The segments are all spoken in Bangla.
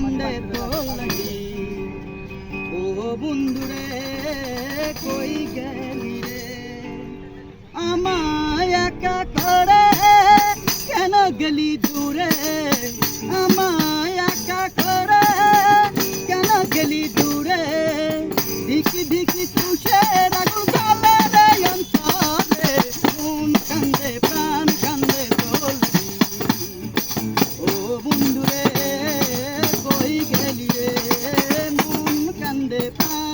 কান্দে তোর ও বন্ধুরে কই গেলি রে? আমায় একা করে কেন গেলি দূরে? আমায় একা করে কেন গেলি দূরে? ধিকি ধিকি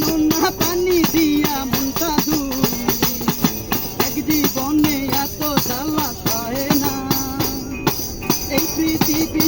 নোনা পানি দিয়া মনটা দূর এক জীবনে এত জ্বালা পায় না। এই পৃথিবী